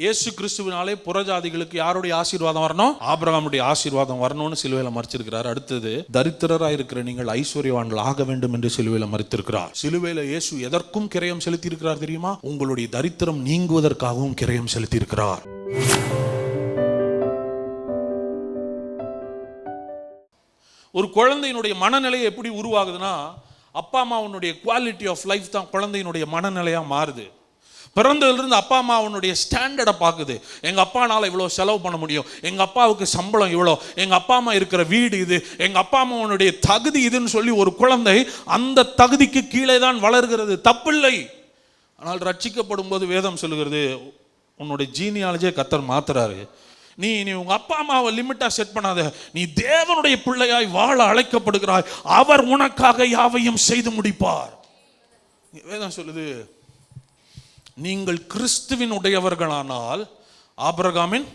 இயேசு கிறிஸ்துவினாலே புறஜாதிகளுக்கு யாருடைய ஆசீர்வாதம் வரணும்? ஆபிரகாமுடைய ஆசீர்வாதம் வரணும்னு சிலுவையில மறைச்சிருக்கிறார். அடுத்தது தரித்திரராக இருக்கிற நீங்கள் ஐஸ்வர்யவான்கள் ஆக வேண்டும் என்று சிலுவையில மறைத்திருக்கிறார். சிலுவையில இயேசு எதற்கும் கிரயம் செலுத்தி இருக்கிறார் தெரியுமா? உங்களுடைய தரித்திரம் நீங்குவதற்காகவும் கிரயம் செலுத்தி இருக்கிறார் ஒரு குழந்தையினுடைய மனநிலை எப்படி உருவாகுதுன்னா அப்பா அம்மாவுடைய குவாலிட்டி ஆஃப் லைஃப் தான் குழந்தையினுடைய மனநிலையா மாறுது. பிறந்ததுலேருந்து அப்பா அம்மா அவனுடைய ஸ்டாண்டர்டை பார்க்குது. எங்கள் அப்பானால இவ்வளோ செலவு பண்ண முடியும். எங்கள் அப்பாவுக்கு சம்பளம் இவ்வளோ. எங்கள் அப்பா அம்மா இருக்கிற வீடு இது. எங்கள் அப்பா அம்மாவனுடைய தகுதி இதுன்னு சொல்லி ஒரு குழந்தை அந்த தகுதிக்கு கீழே தான் வளர்கிறது. தப்பில்லை. ஆனால் ரட்சிக்கப்படும் போது வேதம் சொல்லுகிறது உன்னுடைய ஜீனியாலஜியை கத்தர் மாத்துறாரு. நீ நீ உங்கள் அப்பா அம்மாவை லிமிட்டாக செட் பண்ணாத. நீ தேவனுடைய பிள்ளையாய் வாழ அழைக்கப்படுகிறாய். அவர் உனக்காக யாவையும் செய்து முடிப்பார். வேதம் சொல்லுது நீங்கள் கிறிஸ்துவின் உடையவர்களானால் ஆபரகாமின்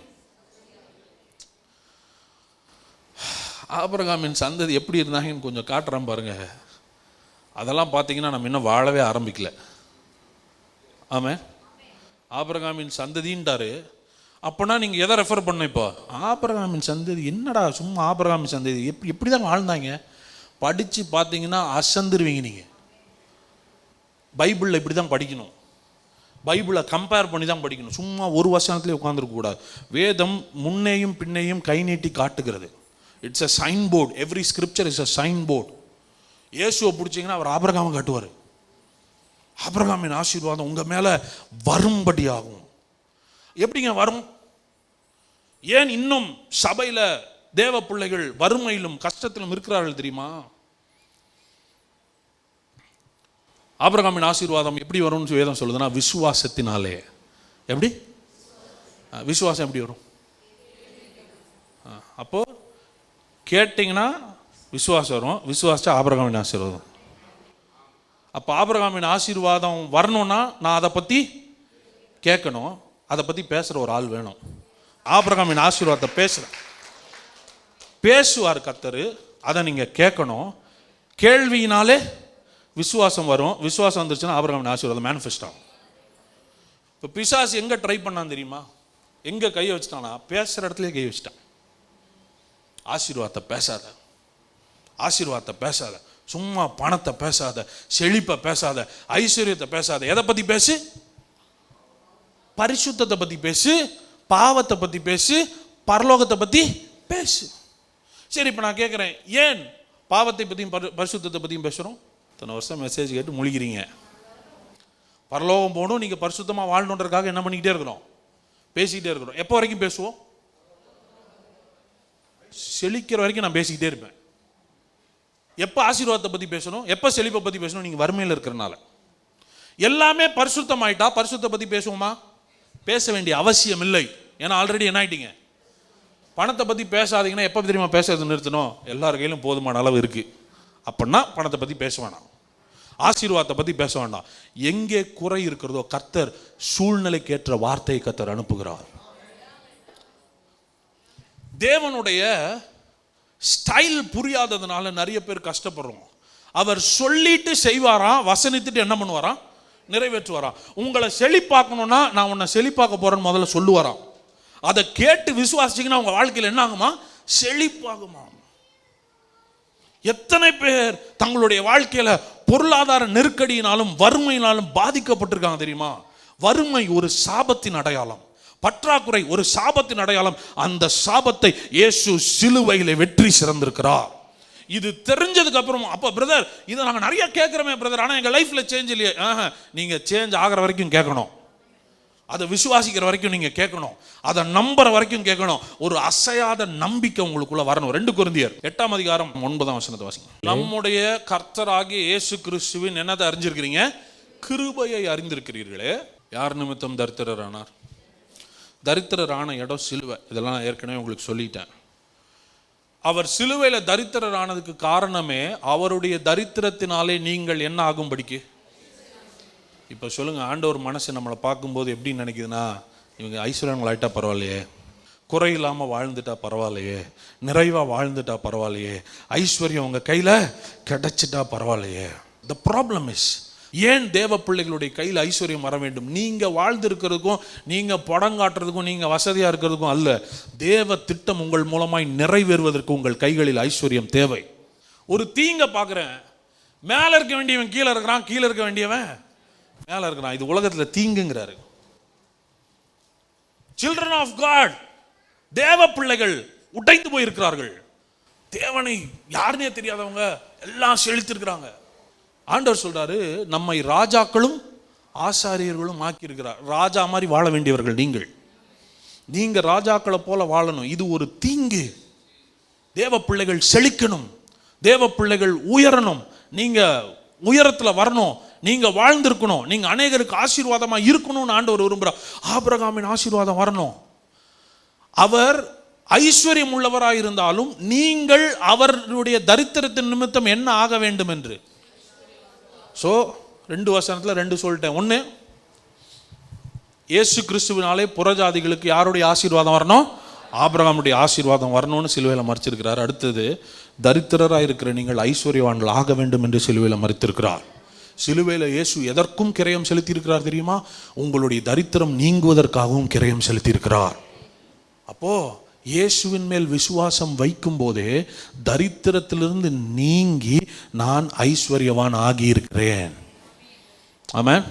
ஆபரகாமின் சந்ததி எப்படி இருந்தாங்கன்னு கொஞ்சம் காட்டுறேன் பாருங்க. அதெல்லாம் பார்த்தீங்கன்னா நம்ம இன்னும் வாழவே ஆரம்பிக்கல. ஆமாம் ஆபரகாமின் சந்ததின்றாரு அப்போனா நீங்கள் எதை ரெஃபர் பண்ண இப்போ? ஆபரகாமின் சந்ததி என்னடா சும்மா ஆபரகாமின் சந்ததி? எப்படி எப்படி தான் வாழ்ந்தாங்க? படித்து பார்த்தீங்கன்னா அசந்துருவீங்க நீங்கள் பைபிளில் இப்படி தான் படிக்கணும். பைபிளை கம்பேர் பண்ணி தான் படிக்கணும். சும்மா ஒரு வசனத்துலேயே உட்காந்துருக்கக்கூடாது வேதம் முன்னேயும் பின்னையும் கை நீட்டி காட்டுகிறது. It's a sign board every scripture is a sign board இயேசுவை பிடிச்சிங்கன்னா அவர் ஆபிரகாமை காட்டுவார். ஆபரகாமின் ஆசீர்வாதம் உங்கள் மேலே வரும்படியாகும். எப்படிங்க வரும்? ஏன் இன்னும் சபையில் தேவ பிள்ளைகள் வறுமையிலும் கஷ்டத்திலும் இருக்கிறார்கள் தெரியுமா? ஆபிரகாமின் ஆசீர்வாதம் எப்படி வரும்னு வேதம் சொல்லுதுன்னா விசுவாசத்தினாலே. எப்படி? விசுவாசம் எப்படி வரும்? அப்போது கேட்டிங்கன்னா விசுவாசம் வரும். விசுவாசம் ஆபிரகாமின் ஆசீர்வாதம். அப்போ ஆபிரகாமின் ஆசீர்வாதம் வரணும்னா நான் அதை பற்றி கேட்கணும். அதை பற்றி பேசுகிற ஒரு ஆள் வேணும். ஆபிரகாமின் ஆசீர்வாதத்தை பேசுகிறேன் பேசுவார் கத்தர் அதை நீங்கள் கேட்கணும். கேள்வியினாலே விசுவாசம் வரும். விசுவாசம் வந்துருச்சுன்னா ஆபிரகாமின் ஆசீர்வாதம் மேனிஃபெஸ்ட் ஆகும். இப்போ பிசாஸ் எங்கே ட்ரை பண்ணான் தெரியுமா? எங்கே கை வச்சுட்டானா? பேசுகிற இடத்துல கை வச்சுட்டான். ஆசீர்வாதத்தை பேசாத. ஆசீர்வாதத்தை பேசாத. சும்மா பணத்தை பேசாத. செழிப்பை பேசாத. ஐஸ்வர்யத்தை பேசாத. எதை பற்றி பேசு? பரிசுத்தத்தை பற்றி பேசு. பாவத்தை பற்றி பேசு. பரலோகத்தை பற்றி பேசு. சரி இப்போ நான் கேட்குறேன் ஏன் பாவத்தை பற்றியும் பரிசுத்தத்தை பற்றியும் பேசுகிறோம் இத்தனை வருஷம் மெசேஜ் கேட்டு முழிக்கிறீங்க பரலோகம் போகணும் நீங்கள் பரிசுத்தமாக வாழணுன்றதுக்காக என்ன பண்ணிக்கிட்டே இருக்கிறோம்? பேசிக்கிட்டே இருக்கிறோம். எப்போ வரைக்கும் பேசுவோம்? செழிக்கிற வரைக்கும் நான் பேசிக்கிட்டே இருப்பேன். எப்போ ஆசீர்வாதத்தை பற்றி பேசணும்? எப்போ செழிப்பை பற்றி பேசணும்? நீங்கள் வறுமையில் இருக்கிறனால. எல்லாமே பரிசுத்தம் ஆயிட்டா பரிசுத்தை பற்றி பேசுவோமா? பேச வேண்டிய அவசியம் இல்லை. ஏன்னா ஆல்ரெடி என்ன ஆயிட்டீங்க? பணத்தை பற்றி பேசாதீங்கன்னா எப்போ தெரியுமா பேசுறது நிறுத்தணும்? எல்லார் கையிலும் போதுமான அளவு இருக்குது அப்படின்னா பணத்தை பற்றி பேச வேணாம். ஆசீர்வாதத்தை பற்றி பேச வேண்டாம். எங்கே குறை இருக்கிறதோ கர்த்தர் சூழ்நிலைக்கேற்ற வார்த்தையை கர்த்தர் அனுப்புகிறார். தேவனுடைய ஸ்டைல் புரியாததுனால நிறைய பேர் கஷ்டப்படுறோம். அவர் சொல்லிட்டு செய்வாராம் வசனித்துட்டு என்ன பண்ணுவாராம்? நிறைவேற்றுவாராம். உங்களை செழிப்பாக்கணும்னா நான் உன்னை செழிப்பாக்க போறேன்னு முதல்ல சொல்லுவாராம். அதை கேட்டு விசுவாசிங்கன்னா உங்க வாழ்க்கையில் என்ன ஆகுமா? செழிப்பாகுமா எத்தனை பேர் தங்களுடைய வாழ்க்கையில பொருளாதார நெருக்கடியினாலும் வறுமையினாலும் பாதிக்கப்பட்டிருக்காங்க தெரியுமா? வறுமை ஒரு சாபத்தின் அடையாளம். பற்றாக்குறை ஒரு சாபத்தின் அடையாளம். அந்த சாபத்தை இயேசு சிலுவையில வெற்றி சிறந்திருக்கிறார். இது தெரிஞ்சதுக்கு அப்புறம் அப்போ பிரதர் இதை நாங்கள் நிறைய கேட்குறோமே பிரதர் ஆனால் எங்கள் லைஃப்பில் சேஞ்ச் இல்லையே. நீங்கள் சேஞ்ச் ஆகிற வரைக்கும் கேட்கணும். அதை விசுவாசிக்கிற வரைக்கும் நீங்க கேட்கணும். அதை நம்புற வரைக்கும் கேட்கணும். ஒரு அசையாத நம்பிக்கை உங்களுக்குள்ள வரணும். ரெண்டு குருந்தியர் எட்டாம் அதிகாரம் ஒன்பதாம் வசனத்தை வாசிங்க. நம்முடைய கர்த்தராகிய இயேசு கிறிஸ்துவின் என்னத்தை அறிஞ்சிருக்கிறீங்க கிருபையை அறிந்திருக்கிறீர்களே. யார் நிமித்தம் தரித்திரரானார்? தரித்திரரான இடம் சிலுவை. இதெல்லாம் நான் ஏற்கனவே உங்களுக்கு சொல்லிட்டேன். அவர் சிலுவையில் தரித்திரரானதுக்கு காரணமே அவருடைய தரித்திரத்தினாலே நீங்கள் என்ன ஆகும்படிக்கு? இப்போ சொல்லுங்கள் ஆண்டவர் மனசு நம்மளை பார்க்கும்போது எப்படி நினைக்குதுன்னா இவங்க ஐஸ்வர்யங்களாயிட்டா பரவாயில்லையே. குறை இல்லாமல் வாழ்ந்துட்டா பரவாயில்லையே. நிறைவாக வாழ்ந்துட்டா பரவாயில்லையே. ஐஸ்வர்யம் உங்கள் கையில் கிடச்சிட்டா பரவாயில்லையே. த ப்ராப்ளம் இஸ் ஏன் தேவ பிள்ளைகளுடைய கையில் ஐஸ்வர்யம் வர வேண்டும்? நீங்கள் வாழ்ந்திருக்கிறதுக்கும் நீங்கள் படம் காட்டுறதுக்கும் நீங்கள் வசதியாக இருக்கிறதுக்கும் அல்ல. தேவ திட்டம் உங்கள் மூலமாய் நிறைவேறுவதற்கு உங்கள் கைகளில் ஐஸ்வர்யம் தேவை. ஒரு தீங்க பார்க்குறேன். மேலே இருக்க வேண்டியவன் கீழே இருக்கிறான் கீழே இருக்க வேண்டியவன். மேலே இருக்கிறான் இது உலகத்தில் தீங்குங்கிறாரு. சில்ட்ரன் ஆஃப் காட் தேவ பிள்ளைகள் உடைந்து போயிருக்கிறார்கள். தேவனை யாருனே தெரியாதவங்க எல்லாம் செழித்திருக்கிறாங்க. ஆண்டவர் சொல்றாரு நம்மை ராஜாக்களும் ஆசாரியர்களும் ஆக்கியிருக்கிறார். ராஜா மாதிரி வாழ வேண்டியவர்கள் நீங்கள். நீங்க ராஜாக்களை போல வாழணும். இது ஒரு தீங்கு. தேவ பிள்ளைகள் செழிக்கணும். தேவ பிள்ளைகள் உயரணும். நீங்க உயரத்தில் வரணும். நீங்கள் வாழ்ந்திருக்கணும். நீங்கள் அநேகருக்கு ஆசீர்வாதமாக இருக்கணும்னு ஆண்டவர் விரும்புகிறார் ஆபிரகாமின் ஆசீர்வாதம் வரணும். அவர் ஐஸ்வர்யம் உள்ளவராக இருந்தாலும் நீங்கள் அவருடைய தரித்திரத்தின் நிமித்தம் என்ன ஆக வேண்டும் என்று. ஸோ ரெண்டு வசனத்தில் ரெண்டு சொல்லிட்டேன். ஒன்று இயேசு கிறிஸ்துவினாலே புறஜாதிகளுக்கு யாருடைய ஆசீர்வாதம் வரணும்? ஆபிரகாமுடைய ஆசீர்வாதம் வரணும்னு சிலுவையில் மறைச்சிருக்கிறார். அடுத்தது தரித்திரராக இருக்கிற நீங்கள் ஐஸ்வர்யவான்கள் ஆக வேண்டும் என்று சிலுவையில் மறைத்திருக்கிறார். சிலுவையில் இயேசு எதற்கும் கிரயம் செலுத்தியிருக்கிறார் தெரியுமா? உங்களுடைய தரித்திரம் நீங்குவதற்காகவும் கிரயம் செலுத்தியிருக்கிறார். அப்போ இயேசுவின் மேல் விசுவாசம் வைக்கும் போதே தரித்திரத்திலிருந்து நீங்கி நான் ஐஸ்வர்யவான் ஆகியிருக்கிறேன். ஆமாம்